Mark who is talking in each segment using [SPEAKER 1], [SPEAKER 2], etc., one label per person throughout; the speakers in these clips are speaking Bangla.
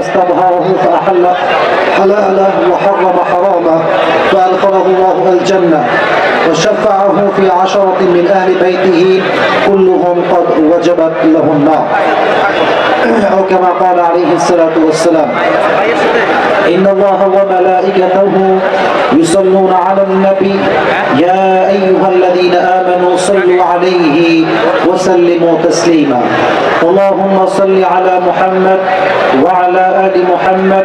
[SPEAKER 1] استظهره فأحل حلاله وحرم حرامه فأدخله الله الجنة. وشفعه في عشرة من أهل بيته كلهم قد وجبت له النار أو كما قال عليه الصلاة والسلام إن الله وملائكته يصلون على النبي يا أيها الذين آمنوا صلوا عليه وسلموا تسليما. اللهم صل على محمد وعلى آل محمد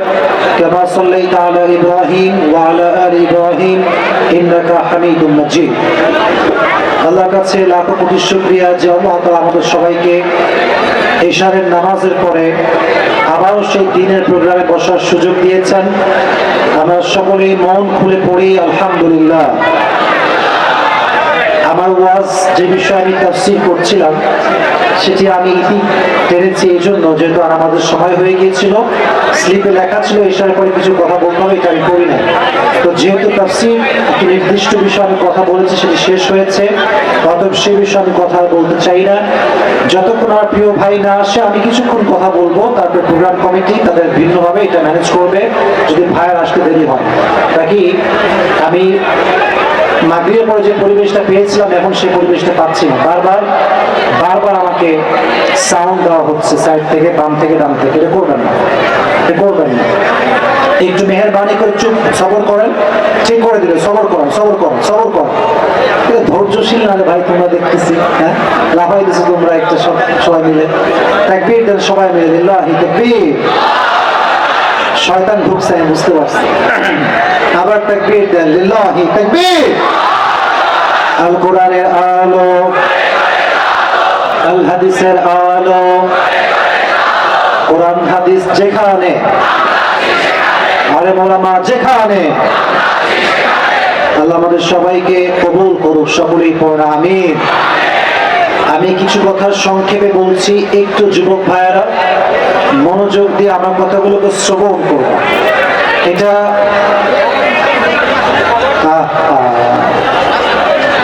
[SPEAKER 1] كما صليت على إبراهيم وعلى آل إبراهيم إنك حميد مجيد. আল্লাহর কাছে লাখো কোটি শুক্রিয়া, যে আল্লাহ আমাদের সবাইকে এশারের নামাজের পরে আবারও সেই দিনের প্রোগ্রামে বসার সুযোগ দিয়েছেন। আমরা সকলেই মন খুলে পড়ি, আলহামদুলিল্লাহ। আমার ওয়াজ যে বিষয়ে আমি তাফসির করছিলাম সেটি আমি ইতি টেনেছি এই জন্য যেহেতু আর আমাদের সময় হয়ে গিয়েছিল। স্লিপে লেখা ছিল এসার পরে কিছু কথা বলতে হবে, এটা আমি করি না তো যেহেতু তাফসির একটি নির্দিষ্ট বিষয়ে আমি কথা বলেছি, সেটি শেষ হয়েছে। অতএব সে বিষয়ে আমি কথা বলতে চাই না। যতক্ষণ আমার প্রিয় ভাই না আসে, আমি কিছুক্ষণ কথা বলব। তারপর প্রোগ্রাম কমিটি তাদের ভিন্নভাবে এটা ম্যানেজ করবে। যদি ভাইয়ের আসতে দেরি হয়। নাকি আমি মাগরিবের পরে যে পরিবেশটা পেয়েছিলাম, এখন সেই পরিবেশটা পাচ্ছি না। বারবার বারবার আমাকে সাউন্ড দেওয়া হচ্ছে সাইড থেকে, বাম থেকে, ডান থেকে। এটা করবেন না। এটা করবেন না। একটু মেহরবানি করে চুপ, সবর করেন। ঠিক করে দিলে সবর করেন সবর করেন সবর করেন। ধৈর্যশীল না ভাই, তোমরা দেখতেছি হ্যাঁ? লাফাই দিছো তোমরা একটা সব, সবাই মিলে। তাকবীর দেন সবাই মিলে লিল্লাহি তাকবীর। শয়তান ঢুকছে বুঝতে পারছি। আবার তাকবীর লিল্লাহি তাকবীর। আল কোরআনের আলো আল হাদিসের আলো, কোরআন হাদিস যেখানে আরে মোলামা যেখানে, আল্লাহ আমাদের সবাইকে কবুল করুক, সকলেই পড়া আমি আমি কিছু কথা সংক্ষেপে বলছি, একটু যুবক ভাইয়ারা মনোযোগ দিয়ে আমার কথাগুলোকে শ্রবণ করব। এটা।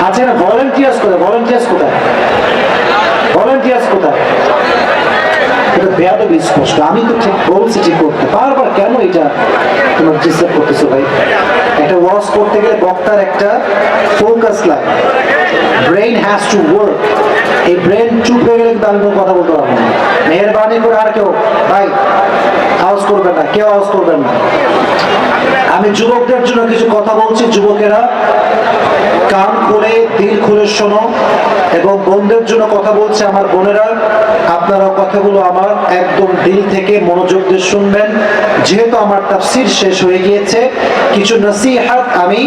[SPEAKER 1] আচ্ছা না ভলেন্টিয়ার্স কোথায়? ভলেন্টিয়ার্স কোথায়? ভলেন্টিয়ার্স কোথায়? আমি তো ঠিক বলছি, ঠিক করতে। বারবার কেন এটা তোমার ডিস্টার্ব করতেছো ভাই? একটা ওয়াশ করতে গেলে বক্তার একটা ফোকাস লাগে। ব্রেন হ্যাজ টু ওয়ার্ক এই ব্রেন চুপ হয়ে গেলে কিন্তু আমি কোনো কথা বলতে পারব না। মেহরবানি করে আর কেউ, ভাই, আওয়াজ করবেন না, কেউ আওয়াজ করবেন না। আমি যুবকদের জন্য কিছু কথা বলছি, যুবকেরা, কান খুলে, দিল খুলে শোনো এবং বোনদের জন্য কথা বলছে আমার বোনেরা। আপনারা কথাগুলো আমার একদম দিল থেকে মনোযোগ দিয়ে শুনবেন। যেহেতু আমার তাফসির শেষ হয়ে গিয়েছে, কিছু নসিহাত আমি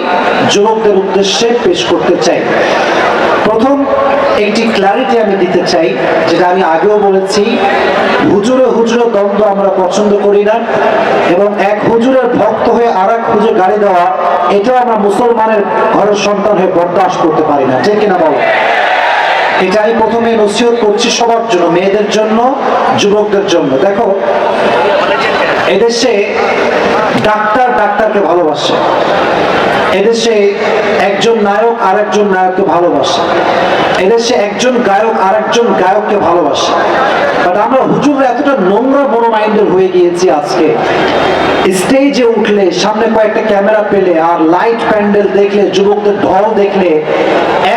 [SPEAKER 1] যুবকদের উদ্দেশ্যে পেশ করতে চাই। প্রথম, একটি ক্লারিটি আমি দিতে চাই, যেটা আমি আগেও বলেছি, হুজুরে হুজুরে দ্বন্দ্ব আমরা পছন্দ করি না, এবং এক হুজুরের ভক্ত হয়ে আর এক হুজুর গাড়ি দেওয়া, এটাও আমরা মুসলমানের ঘরের সন্তান হয়ে বরদাস্ত করতে পারি না, ঠিক কিনা বলো? এটা আমি প্রথমে নসিহত করছি সবার জন্য, মেয়েদের জন্য, যুবকদের জন্য। দেখো, এদেশে ডাক্তার ডাক্তারকে ভালোবাসে। এদেশে একজন নায়ক আর একজন নায়ককে ভালোবাসে। এদেশে একজন গায়ক আর একজন গায়ককে ভালোবাসে। বাট আমরা হুজুররা এতটা নোংরা বড় মাইন্ডের হয়ে গিয়েছি আজকে। স্টেজে উঠলে, সামনে কয়েকটা ক্যামেরা পেলে আর লাইট প্যান্ডেল দেখলে, যুবকদের ঢল দেখলে,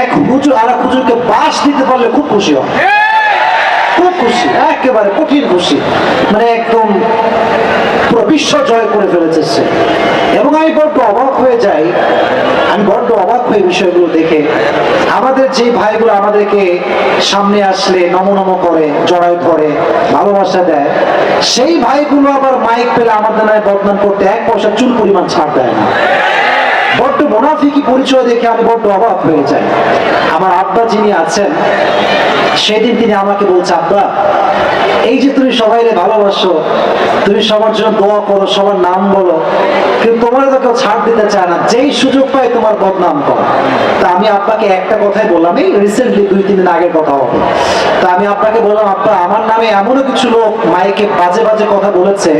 [SPEAKER 1] এক হুজুর আর এক হুজুরকে বাস দিতে পারলে খুব খুশি হয়। খুব খুশি, একেবারে কঠিন খুশি। মানে একদম পুরো বিশ্ব জয় করে ফেলেছে। সে এবং আমি বড্ড অবাক হয়ে যাই, আমি বড্ড অবাক হয়ে বিষয়গুলো দেখে। আমাদের যে ভাইগুলো আমাদেরকে সামনে আসলে নম নম করে, জড়ায় ধরে, ভালোবাসা দেয়, সেই ভাইগুলো আবার মাইক পেলে আমাদের নয় বদনাম করতে এক পয়সা চুল পরিমাণ ছাড় দেয় না। বড্ড মোনাফিকি পরিচয় দেখে আমি বড্ড অবাক হয়ে যাই। আমার আব্বা যিনি আছেন, সেদিন তিনি আমাকে বলছে, আব্বা, এই যে তুমি সবাই ভালোবাসো, তুমি সবার জন্য দোয়া করো, সবার নাম বলো কিন্তু তোমার তো কেউ ছাড় দিতে চায় না। যেই সুযোগ পায় তোমার বদনাম করো। তা আমি আব্বাকে একটা কথাই বললাম, এই রিসেন্টলি দুই, তিন দিন আগের কথা হবে। তা আমি আব্বাকে বললাম, আব্বা, আমার নামে এমনও কিছু লোক মাইকে বাজে বাজে কথা বলেছে,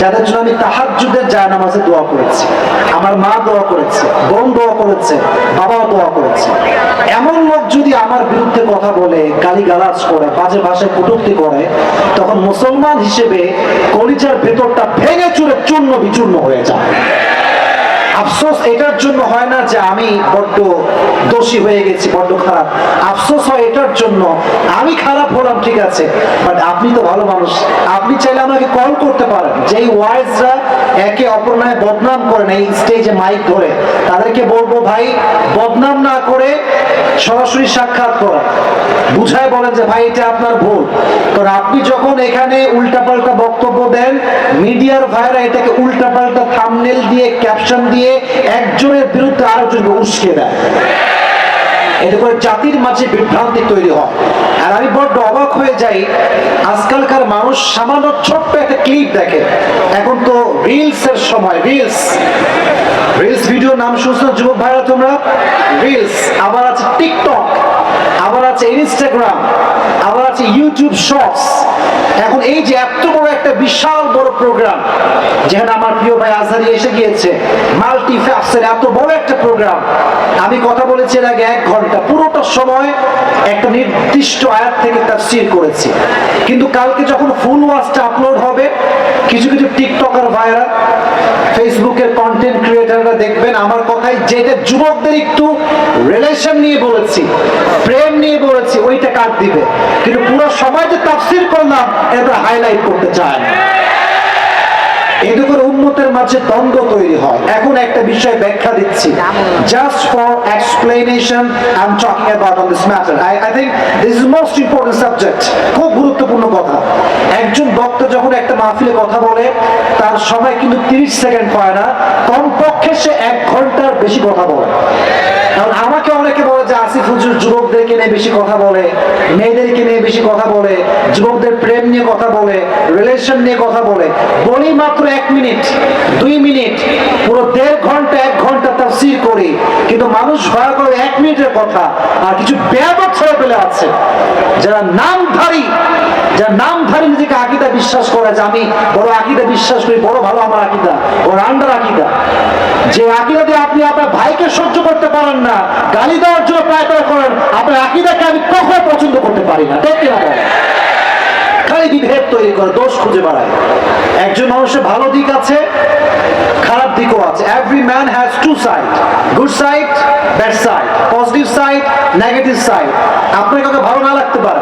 [SPEAKER 1] যাদের জন্য আমি তাহাজ্জুদের যায় নামাজে দোয়া করেছি। আমার মা দোয়া করেছে, বোন দোয়া করেছে, বাবাও দোয়া করেছে। এমন লোক যদি আমার বিরুদ্ধে কথা বলে গালি গালাজ করে, বাজে ভাষায় কটূক্তি করে, তখন মুসলমান হিসেবে কলিজার ভেতরটা ভেঙে চুরে চূর্ণ বিচূর্ণ হয়ে যায়। Yeah. আফসোস এটার জন্য হয় না যে আমি বড্ড দোষী হয়ে গেছি, বড্ড খারাপ। আফসোস হয় এটার জন্য, আমি খারাপ হলাম, ঠিক আছে বাট আপনি তো ভালো মানুষ। আপনি চাইলে আমাকে কল করতে পারেন। যেই ওয়াইজরা একে অপর নামে বদনাম করেন এই স্টেজে মাইক ধরে, তাদেরকে বলব, ভাই, বদনাম না করে সরাসরি সাক্ষাৎ করা বুঝায় বলেন যে, ভাই, এটা আপনার ভুল। কারণ আপনি যখন এখানে উল্টাপাল্টা বক্তব্য দেন, মিডিয়ার ভাইরা এটাকে উল্টাপাল্টা থামনেল দিয়ে ক্যাপশন দিয়ে একজনের বিরুদ্ধে আরেকজনকে উস্কে দেয়। এতে করে জাতির মাঝে বিভ্রান্তি তৈরি হয়। আর আমি বড্ড অবাক হয়ে যাই, আজকালকার মানুষ সামান্য ছোট্ট একটা ক্লিপ দেখে। এখন তো রিলস এর সময় রিলস রিলস ভিডিও নাম শুনছো যুবক ভাইরা তোমরা? রিলস আবার আছে টিকটক আবার আছে ইনস্টাগ্রাম আবার আছে ইউটিউব শর্টস এখন এই যে এত বড় একটা বিশাল বড় প্রোগ্রাম যেখানে আমার প্রিয় ভাই আজহারি এসে গিয়েছে মাল্টি ফ্যাপসের এত বড় একটা প্রোগ্রাম আমি কথা বলেছি এর আগে এক ঘণ্টা, পুরোটা সময় একটা নির্দিষ্ট আয়াত থেকে তার তাফসীর করেছি। কিন্তু কালকে যখন ফুল ওয়াচটা আপলোড হবে, কিছু কিছু টিকটকার ভাইরা ফেসবুকের কন্টেন্ট দেখবেন, আমার কথাই যেটা যুবকদের একটু রিলেশন নিয়ে বলেছি, প্রেম নিয়ে বলেছি, ওইটা কাট দিবে? কিন্তু পুরো সময় যে তাফসির করলাম এটা হাইলাইট করতে চায় না। এতে করে উন্মতের মাঝে দ্বন্দ্ব তৈরি হয়। এখন একটা বিষয় ব্যাখ্যা দিচ্ছি। Just for explanation I am talking about on this matter I I think this is most important subject খুব গুরুত্বপূর্ণ কথা। একজন বক্তা যখন একটা মাহফিলে কথা বলে, তার সময় কিন্তু 30 সেকেন্ড হয় না। কমপক্ষে সে এক ঘণ্টার বেশি কথা বলে। কারণ আমাকে অনেকে বলে যে আসিফ হুজুর যুবকদেরকে নিয়ে বেশি কথা বলে, মেয়েদেরকে নিয়ে বেশি কথা বলে, যুবকদের প্রেম নিয়ে কথা বলে রিলেশন নিয়ে কথা বলে। বলি মাত্র এক মিনিট, দুই মিনিট, পুরো দেড় ঘণ্টা, এক ঘণ্টা তাফসীর করি। কিন্তু মানুষ ভয় করে এক মিনিটের কথা, আর কিছু ব্যাপক ছেড়ে ফেলে আছে। যারা নামধারী যারা নামধারী নিজেকে আকিদা বিশ্বাস করে যে আমি বড় আকিদা বিশ্বাস করি, বড় ভালো আমার আকিদা ওর আন্ডার আকিদা। যে আকিদা দিয়ে আপনি আপনার ভাইকে সহ্য করতে পারেন না, গালি দেওয়ার জন্য প্রায় করেন, আপনার আকিদাকে আমি কখনো পছন্দ করতে পারি না। দেখতে বলেন? খালি বিভেদ তৈরি করে, দোষ খুঁজে বেড়ায়। একজন মানুষের ভালো দিক আছে, খারাপ দিকও আছে। Every man has two side good side bad side positive side negative side আপনার কাউকে ভালো না লাগতে পারে।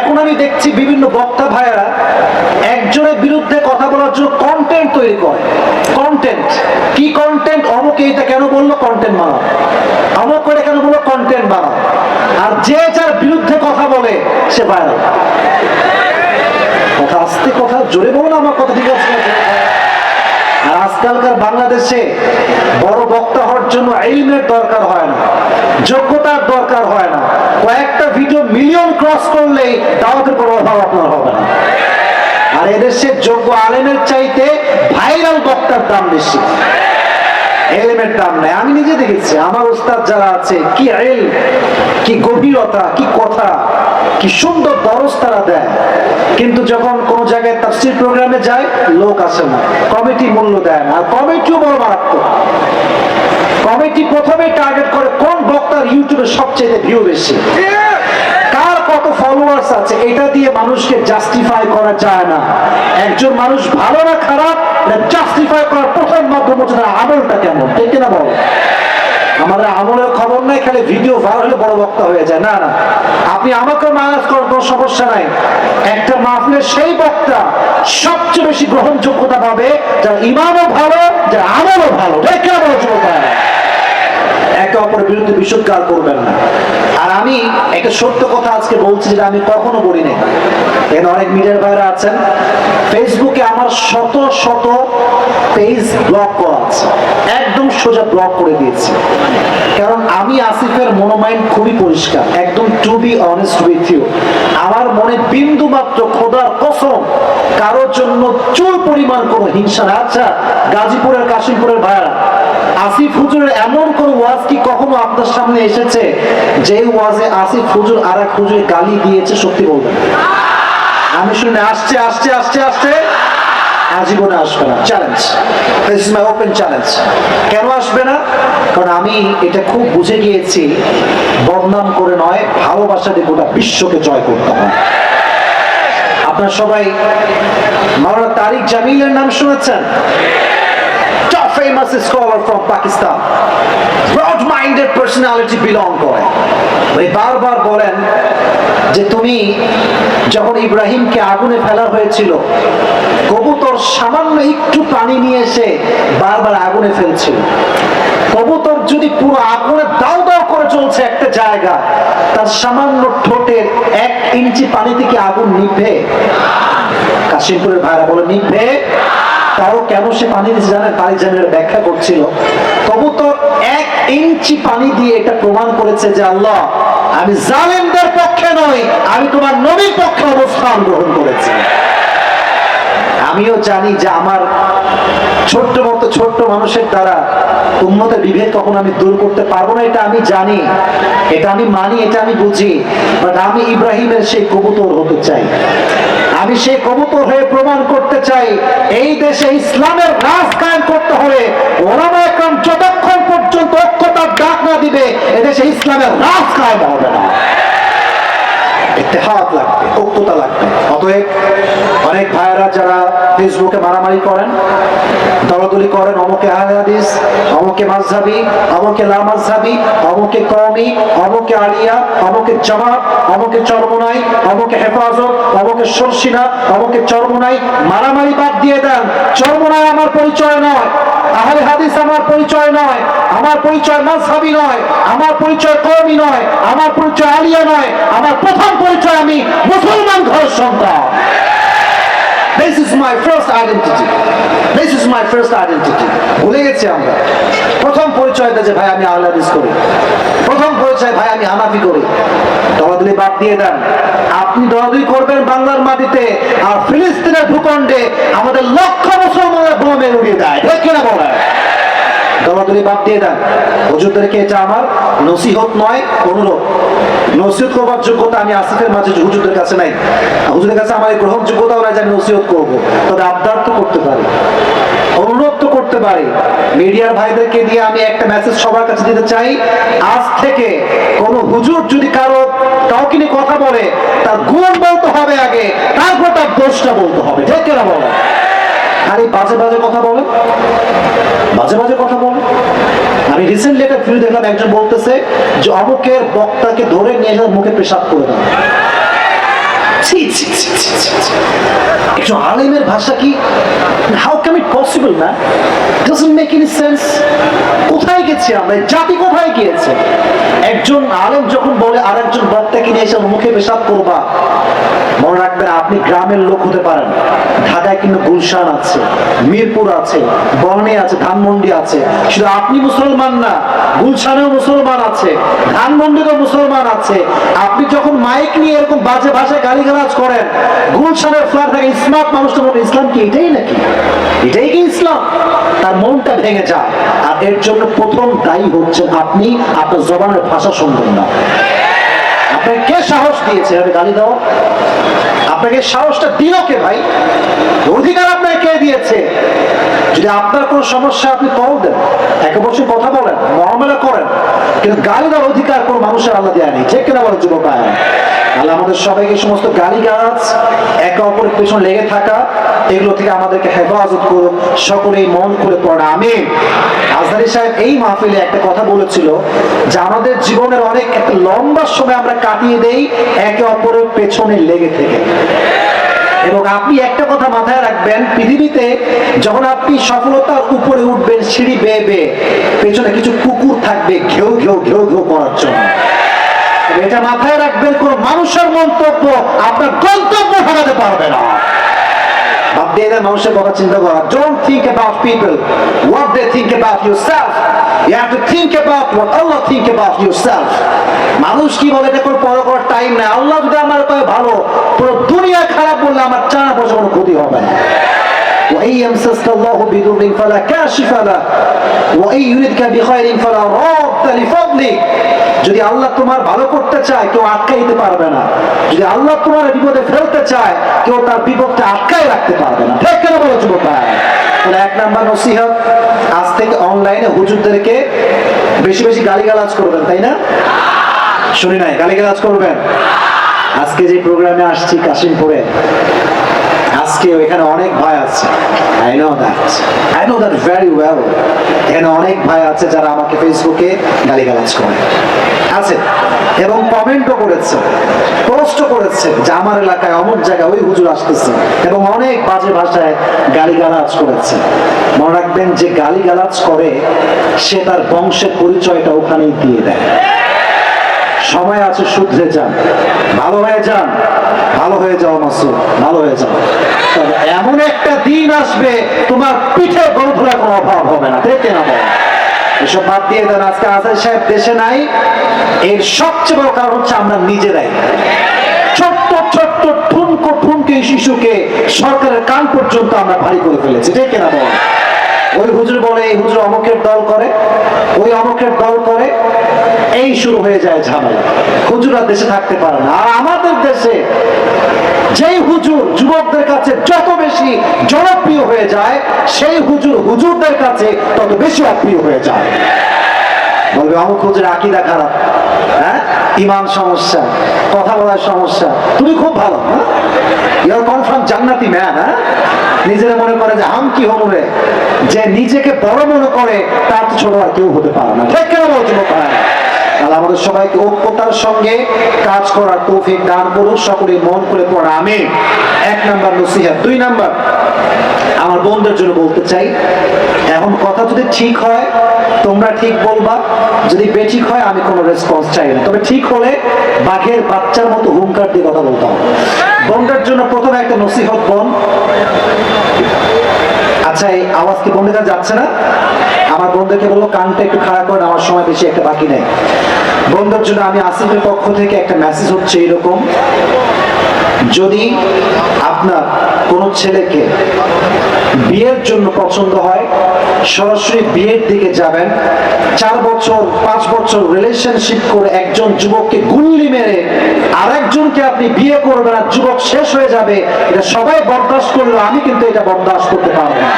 [SPEAKER 1] এখন আমি দেখছি বিভিন্ন বক্তা ভাইয়েরা একজনের বিরুদ্ধে কথা বলার জন্য কন্টেন্ট তৈরি করে। কন্টেন্ট কি কন্টেন্ট অমুকে এটা কেন বলল? কন্টেন্ট বানাও। অমুক করে কেন বলল? কন্টেন্ট বানাও। আর যে যার বিরুদ্ধে কথা বলে, সে ভাইরাল কথা আস্তে কথা, জোরে বলো না আমার কথা ঠিক আছে। আজকালকার বাংলাদেশে বড় বক্তা হওয়ার জন্য ইলমের দরকার হয় না, যোগ্যতার দরকার হয় না। কয়েকটা ভিডিও মিলিয়ন ক্রস করলেই দাওয়াতের কোনো অভাব আপনার হবে না। আর এদেশের যোগ্য আলেমের চাইতে ভাইরাল বক্তার দাম বেশি। এলেমের দাম নাই। আমি নিজে দেখেছি, আমার উস্তাদ যারা আছে, কি এল কি গভীরতা, কি কথা, কি সুন্দর দরজ তারা দেয়। কিন্তু যখন কোন জায়গায় তাফসির প্রোগ্রামে যায়, লোক আসে না। কমিটি মূল্য দেয় না। আর কমিটিও বড় মারাত্মক। কমিটি প্রথমে টার্গেট করে কোন বক্তার ইউটিউবে সবচেয়ে ভিউ বেশি। কার কত ফলোয়ার্স আছে, এটা দিয়ে মানুষকে জাস্টিফাই করা যায় না। একজন মানুষ ভালো না খারাপ জাস্টিফাই করার প্রথম মাধ্যম হচ্ছে তার আমলটা কেমন, ঠিক না বলো? আমাদের আমলের খবর নাই, খালি ভিডিও ভাইরাল হলে বড় বক্তা হয়ে যায়। না না। আপনি আমাকে মাইনাস করার কোনো সমস্যা নাই। একটা মাহফিলের সেই বক্তা সবচেয়ে বেশি গ্রহণযোগ্যতা পাবে, যার ইমানও ভালো, যার আমলও ভালো, ঠিক না বলো? অপরের করবেন না। আর আমি একটা সত্য কথা আজকে বলছি যেটা আমি কখনো বলি নাই এখানে অনেক মিডিয়ার ভাইরা আছেন। ফেসবুকে আমার শত শত পেজ ব্লক করা আছে। একদম সোজা ব্লক করে দিয়েছি। কারণ আমি আসিফের মনোমাইন্ড খুবই পরিষ্কার। একদম to be honest with you আমার মনে বিন্দু মাত্র খোদার কসম, কারোর জন্য চুল পরিমাণ কোনো হিংসা আচ্ছা গাজীপুরের, কাশিমপুরের ভাইরা আসিফ হুজুরের এমন কোন ওয়াজ কি কখনো আপনার সামনে এসেছে? যে ওয়াজে আসিফ হুজুর আর এক হুজুর গালি দিয়েছে, সত্যি বলবেন? আমি শুনে আসছে আসছে আসছে আসছে আজীবনে আসবে না। Challenge this is my open challenge কেন আসবে না? কারণ আমি এটা খুব বুঝে গিয়েছি, বদনাম করে নয়, ভালোবাসা দিয়ে গোটা বিশ্বকে জয় করতে হয় আপনারা সবাই মাওলানা তারিক জামিলের নাম শুনেছেন? Top famous scholar from Pakistan. Broad minded personality belong করে। উনি বারবার বলেন যে তুমি যখন ইব্রাহিমকে আগুনে ফেলা হয়েছিল, কবুতর সামান্য একটু পানি নিয়ে এসে বারবার আগুনে ফেলছিল। কবুতর যদি পুরো আগুনে দাও দাও করে চলছে একটা জায়গা, তার সামান্য ঠোঁটের এক ইঞ্চি পানি থেকে আগুন নিভে। কাশিমপুরের ভাইরা বলে, নিভে? তাও কেন সে পানি দিচ্ছে ব্যাখ্যা করছিল? কবুতর এক ইঞ্চি পানি দিয়ে এটা প্রমাণ করেছে যে আল্লাহ, আমি জালেমদের পক্ষে নই, আমি তোমার নবীর পক্ষে অবস্থান গ্রহণ করেছি। আমিও জানি যে আমার ছোট্ট মতো ছোট্ট মানুষের দ্বারা উন্মতের বিভেদ কখন আমি দূর করতে পারব না, এটা আমি জানি, এটা আমি মানি, এটা আমি বুঝি বাট আমি ইব্রাহিমের সেই কবুতর হতে চাই। আমি সেই কবুতর হয়ে প্রমাণ করতে চাই, এই দেশে ইসলামের রাজ কায়েম করতে ওলামা একরাম যতক্ষণ পর্যন্ত ঐক্যতার ডাক না দিবে, এদেশে ইসলামের রাজ কায়েম হবে না। ইত্তেহাদ লাগবে ঐক্যতা লাগবে। অতএব অনেক ভাইয়েরা যারা ফেসবুকে মারামারি করেন, দলাদলি করেন, অমুকে হাদিস, অমুকে মাঝহাবি অমুকে লা মাঝহাবি অমুকে কওমি, অমুকে আলিয়া, অমুকে জামাত, অমুকে চরমনাই, অমুকে হেফাজত, অমুকে সরসিনা, অমুকে চরমনাই, মারামারি বাদ দিয়ে দেন। চরমনাই আমার পরিচয় নয়। আহলে হাদিস আমার পরিচয় নয়, আমার পরিচয় মাঝহাবি নয়, আমার পরিচয় কর্মী নয়, আমার পরিচয় আলিয়া নয়, আমার প্রথম পরিচয় আমি মুসলমান ঘর সন্তান। This is my first identity. This is my first identity. ভুলে গেছি আমরা। প্রথম পরিচয় যে, ভাই, আমি আহলে হাদিস করি। প্রথম পরিচয়, ভাই, আমি হানাফি করি। দলাদলি বাদ দিয়ে দেন। আপনি দলাদলি করবেন বাংলার মাটিতে, আর ফিলিস্তিনের ভূখণ্ডে আমাদের লক্ষ মুসলমানের বোমে উড়িয়ে দেয়। ঠিক কিনা বলেন? দলাদলি বাদ দিয়ে দেন। হুজুরদেরকে এটা আমার নসিহত নয়, অনুরোধ। নসিহত করবার যোগ্যতা আমি আসিফের মাঝে হুজুরদের কাছে নাই। হুজুরের কাছে আমার এই গ্রহণযোগ্যতাও নাই যে নসিহত করব। তবে আবদার তো করতে পারি। অনুরোধ তো করতে পারি। মিডিয়ার ভাইদেরকে দিয়ে আমি একটা মেসেজ সবার কাছে দিতে চাই। আজ থেকে কোন হুজুর যদি কারও কাউকে নিয়ে কথা বলে, তার গুণ বলতে হবে আগে, তারপর তার দোষটা বলতে হবে। ঠিক কিনা বলো? খালি বাজে বাজে কথা বলে? বাজে বাজে কথা বলে? আমি রিসেন্টলি একটা ভিডিও দেখলাম, একজন বলতেছে যে অমুকের বক্তাকে ধরে নিয়ে এসে মুখে পেশাব করে দাও একটু আলেমের ভাষা কি? হাউ ক্যাম ইট পসিবল না ডাজন্ট মেক এনি সেন্স গেছি আমরা জাতি কোথায় গিয়েছে? একজন আলেম যখন বলে, আরেকজন বক্তাকে নিয়ে এসে মুখে পেশাব করবা, মনে রাখবেন আপনি গ্রামের লোক হতে পারেন। ঢাকায় কিন্তু গুলশান আছে, মিরপুর আছে, বর্ণে আছে, ধানমন্ডি আছে। শুধু আপনি মুসলমান না, গুলশানেও মুসলমান আছে, ধানমন্ডিতেও মুসলমান আছে। আপনি যখন মাইক নিয়ে এরকম বাজে ভাষায় গালিগালাজ করেন, গুলশানের ফ্ল্যাট থেকে স্মার্ট মানুষটা বলে ইসলাম কি এটাই নাকি? এটাই কি ইসলাম? তার মনটা ভেঙে যায়। আর এর জন্য প্রথম দায়ী হচ্ছেন আপনি আপনার জবানের ভাষা শুনবেন না। আপনি কে সাহস দিয়েছে? আমি গালি দাও আপনাকে সাহসটা দিল কে ভাই? অধিকার আপনাকে কে দিয়েছে? যদি আপনার কোনো সমস্যা আপনি কল দেন। একে বছর কথা বলেন মহামেলা করেন। কিন্তু গালি দেওয়ার অধিকার কোনো মানুষের আল্লাহ দেয় নেই। ঠিক কিনা বলে, যুবক ভাইয়েরা? আল্লাহ আমাদের সবাইকে সমস্ত গালি গাছ একে অপরের পেছনে লেগে থাকা, এগুলো থেকে আমাদেরকে হেফাজত করুন। সকলেই মন খুলে পড়ে আমি আজহারি সাহেব এই মাহফিলে একটা কথা বলেছিল যে আমাদের জীবনের অনেক লম্বা সময় আমরা কাটিয়ে দেই একে অপরের পেছনে লেগে থেকে। এবং আপনি একটা কথা মাথায় রাখবেন, পৃথিবীতে যখন আপনি সফলতার উপরে উঠবেন, সিঁড়ি বেয়ে বেয়ে, পেছনে কিছু কুকুর থাকবে, ঘেউ ঘেউ ঘেউ ঘেউ করার জন্য। এটা মাথায় রাখবেন, কোন মানুষের মন্তব্য আপনার গন্তব্য ফেরাতে পারবে না। দেন মানুষের কথা চিন্তা করা। Don't think about people what they think about yourself you have to think about what Allah think about yourself মানুষ কি বলে, এটা কোনো পড়া করার টাইম নাই। আল্লাহ যদি আমার কয় ভালো, পুরো দুনিয়া খারাপ বললে আমার চার বছর কোনো ক্ষতি হবে না। وإن يمسسك الله بضر فلا كاشف له وإن يردك بخير فلا راد لفضله যদি আল্লাহ তোমার ভালো করতে চায় কেউ আটকাই দিতে পারবে না যদি আল্লাহ তোমার বিপদে ফেলতে চায় কেউ তার বিপদটা আটকাই রাখতে পারবে না ঠিক কেন বলো যুবক ভাই? তাহলে এক নাম্বার নসিহত আজ থেকে অনলাইনে হুজুরদেরকে বেশি বেশি গালিগালাজ করবেন তাই না শুনি নাই গালিগালাজ করবেন আজকে যে প্রোগ্রামে আসছি কাশিমপুরে আজকে এখানে অনেক ভাই আছে। I know that I know that very well এখানে অনেক ভাই আছে যারা আমাকে ফেসবুকে গালিগালাজ করে। আছে। এবং কমেন্টও করেছে। পোস্টও করেছে যে আমার এলাকায় অমুক জায়গায় ওই হুজুর আসতেছে। এবং অনেক বাজে ভাষায় গালিগালাজ করেছে। মনে রাখবেন যে গালিগালাজ করে, সে তার বংশের পরিচয়টা ওখানেই দিয়ে দেয়। সময় আছে শুধরে যান। ভালো হয়ে যান। ভালো হয়ে যাও, মাসুদ। ভালো হয়ে যাও। তবে এমন একটা দিন আসবে, তোমার পিঠে গরুধরা কোনো অভাব হবে না। দেখে না এসব বাদ দিয়ে দেন, আজকে আজাদ সাহেব দেশে নাই। এর সবচেয়ে বড় কারণ হচ্ছে আমরা নিজেরাই। ছোট্ট ছোট্ট, ঠুনকো, ঠুনকে শিশুকে সরকারের কান পর্যন্ত আমরা ভারী করে ফেলেছি। ঠিক না বল ওই হুজুর বলে, এই হুজুর অমুকের দল করে। ওই অমুকের দল করে। এই শুরু হয়ে যায় ঝামেলা। হুজুরা দেশে থাকতে পারে না। আর আমাদের দেশে যেই হুজুর যুবকদের কাছে যত বেশি জনপ্রিয় হয়ে যায়, সেই হুজুর হুজুরদের কাছে তত বেশি অপ্রিয় হয়ে যায়। বলবে, অমুক হুজুর আকিদা খারাপ। হ্যাঁ? ইমান সমস্যা, কথা বলার সমস্যা। তুমি খুব ভালো হ্যাঁ? ইউর কম জান্নাতি ম্যান হ্যাঁ? নিজেরা মনে করে যে, আম কি হমরে যে নিজেকে বড় মনে করে তার ছোট আর কেউ হতে পারে না। ঠিক কেন বলছি আমাদের সবাইকে ঐক্যতার সঙ্গে কাজ করার তৌফিক দান করুন সকলে মন করে পড়া আমি এক নাম্বার নসিহা। দুই নাম্বার, আমার বন্ধুদের জন্য বলতে চাই, এখন কথা যদি ঠিক হয় তোমরা ঠিক বলবা, যদি বেঠিক হয় আমি কোনো রেসপন্স চাই না। তবে ঠিক হলে বাঘের বাচ্চার মতো হুঙ্কার দিয়ে কথা বলতাম বোনদের জন্য প্রথমে একটা নসিহত বোন। আচ্ছা এই আওয়াজ কি বন্ধুদের যাচ্ছে না? আমার বন্ধুকে বলল, কানটা একটু খারাপ করে আমার সময় বেশি, একটা বাকি নেই। বন্ধুর জন্য আমি আসিফের পক্ষ থেকে একটা মেসেজ হচ্ছে এরকম যদি আপনার কোনো ছেলেকে বিয়ের জন্য পছন্দ হয় সরাসরি বিয়ের দিকে যাবেন। চার বছর, পাঁচ বছর রিলেশনশিপ করে একজন যুবককে গুল্লি মেরে আরেকজনকে আপনি বিয়ে করবেন আর যুবক শেষ হয়ে যাবে, এটা সবাই বরদাস্ত করল আমি কিন্তু এটা বরদাস্ত করতে পারব না।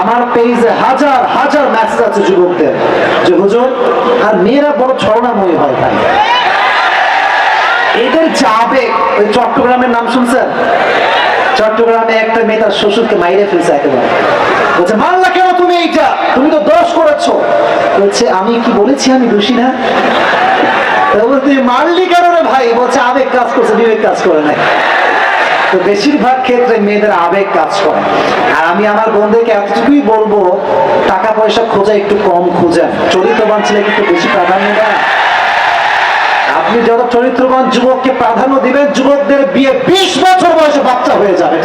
[SPEAKER 1] আমার পেজে হাজার হাজার মেসেজ আছে যুবকদের যে, হুজুর, আর মেয়েরা বড় ছলনাময়ী হয় ভাই। এদের যে ওই চট্টগ্রামের নাম শুনছেন? চট্টগ্রামে একটা মেয়ে তার শ্বশুরকে মাইরে ফেলছে একেবারে। বলছে, মারলা কেন তুমি এইটা? তুমি তো দোষ করেছ। বলছে, আমি কি বলেছি আমি দোষী না? তুই মারলি রে ভাই? বলছে, আবেগ কাজ করছে, বিবেক কাজ করে নাই। তো বেশিরভাগ ক্ষেত্রে মেয়েদের আবেগ কাজ করে। আর আমি আমার বন্ধুকে এতটুকুই বলব, টাকা পয়সা খোঁজা একটু কম খোঁজেন। চরিত্রবান ছেলেকে একটু বেশি প্রাধান্য দেন। আপনি যত চরিত্রবান যুবককে প্রাধান্য দিবেন, যুবকদের বিয়ে বিশ বছর বয়সে বাচ্চা হয়ে যাবে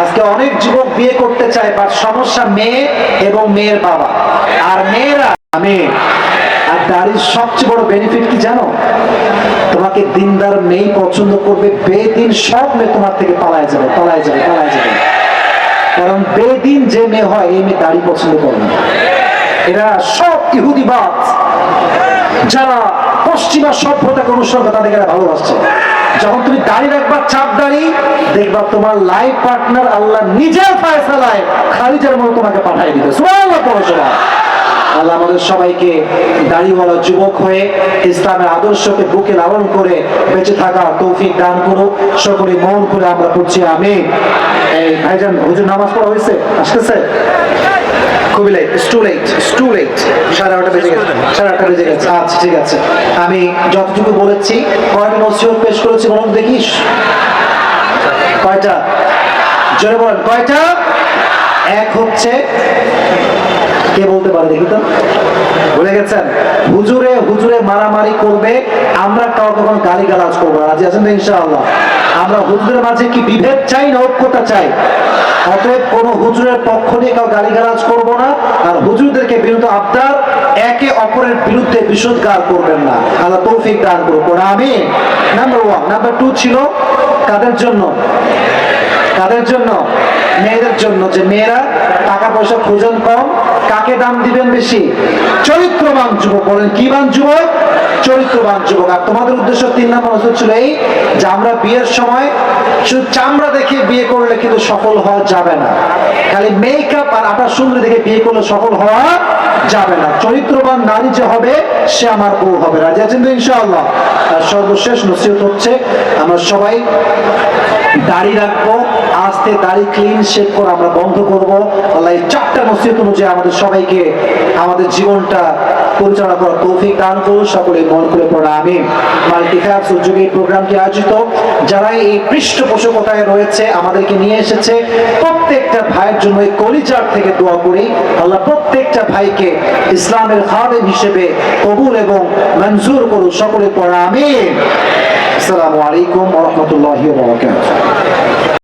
[SPEAKER 1] আজকে অনেক যুবক বিয়ে করতে চায় বাট সমস্যা মেয়ে এবং মেয়ের বাবা। আর মেয়েরা মেয়ে আর দাড়ির সবচেয়ে বড় বেনিফিট কি জানো? তোমাকে দিনদার মেয়ে পছন্দ করবে, বেদিন সব মেয়ে তোমার থেকে পালায় যাবে পালায় যাবে পালায় যাবে। কারণ বেদিন যে মেয়ে হয়, এই মেয়ে দাড়ি পছন্দ করে না। এরা সব ইহুদিবাদ যারা পশ্চিমা সভ্যতাকে অনুসরণ করে তাদেরকে ভালোবাসছে। যখন তুমি দাড়ি রাখবা চাপ দাড়ি, দেখবা তোমার লাইফ পার্টনার আল্লাহ নিজের ফায়সালায় খালিজের মতো তোমাকে পাঠিয়ে দিতে সুবহানাল্লাহ পড়ো সবাই। আল্লাহ আমাদের সবাইকে দাড়িওয়ালা যুবক হয়ে ইসলামের আদর্শকে বুকে লালন করে বেঁচে থাকা তৌফিক দান করুক। সকলে মন করে আমরা পড়ছি আমি এই ভাইজান, হুজুর নামাজ পড়া হয়েছে? আসতেছে? খুবই late too late too late সাড়ে আটটা বেজে গেছে, সাড়ে আটটা বেজে গেছে। আচ্ছা ঠিক আছে। আমি যতটুকু বলেছি, কয়টা নসিহত পেশ করেছি বলুন দেখিস। কয়টা? জোরে বলেন, কয়টা? এক হচ্ছে, কে বলতে পারে দেখি তো? ভুলে গেছেন? হুজুরে হুজুরে মারামারি করবে, আমরা কাউকে কোনো গালি গালাজ করব রাজি আছেন তো ইনশাআল্লাহ? আমরা হুজুরের মাঝে কি বিভেদ চাই না ঐক্যতা চাই? অতএব কোন হুজুরের পক্ষ নিয়ে কাউ গালিগালাজ করব না, আর হুজুরদেরকে বিরুদ্ধ আবদার, একে অপরের বিরুদ্ধে বিশুদ্ধার করবেন না। আল্লাহ তৌফিক দান করব না আমি নাম্বার ওয়ান নাম্বার টু ছিল কাদের জন্য? কাদের জন্য? মেয়েদের জন্য। যে মেয়েরা টাকা পয়সা প্রয়োজন কম, কাকে দাম দিবেন বেশি? চরিত্রবান যুবক বলেন, কি বান যুবক? চরিত্রবান যুবক। আর তোমাদের উদ্দেশ্য তিন নম্বর ওষুধ ছিল এই যে আমরা বিয়ের সময় শুধু চামড়া দেখে বিয়ে করলে কিন্তু সফল হওয়া যাবে না। খালি মেকআপ আর আটা সুন্দর দেখে বিয়ে করলে সফল হওয়া যাবে না। চরিত্রবান নারী যে হবে, সে আমার বউ হবে। রাজি আছেন তো ইনশাআল্লাহ? আর সর্বশেষ নসিহত হচ্ছে, আমরা সবাই দাড়ি রাখব। আস্তে দাড়ি ক্লিন শেভ করে আমরা বন্ধ করব। আল্লাহ এই চারটা নসিহত অনুযায়ী আমাদের সবাইকে আমাদের জীবনটা পরিচালনা করার তৌফিক দান করুন। সকলে মন করে পড়া আমি মাল্টিফ্যাক্স উদ্যোগে এই প্রোগ্রামটি আয়োজিত। যারা এই পৃষ্ঠপোষকতায় রয়েছে, আমাদেরকে নিয়ে এসেছে, প্রত্যেকটা ভাইয়ের জন্য এই কলিজার থেকে দোয়া করি। আল্লাহ প্রত্যেকটা ভাইকে ইসলামের খাদেম হিসেবে কবুল এবং মঞ্জুর করুন। সকলে পড়া আমি আসসালামু আলাইকুম ওয়া রাহমাতুল্লাহি ওয়া বারাকাতুহু।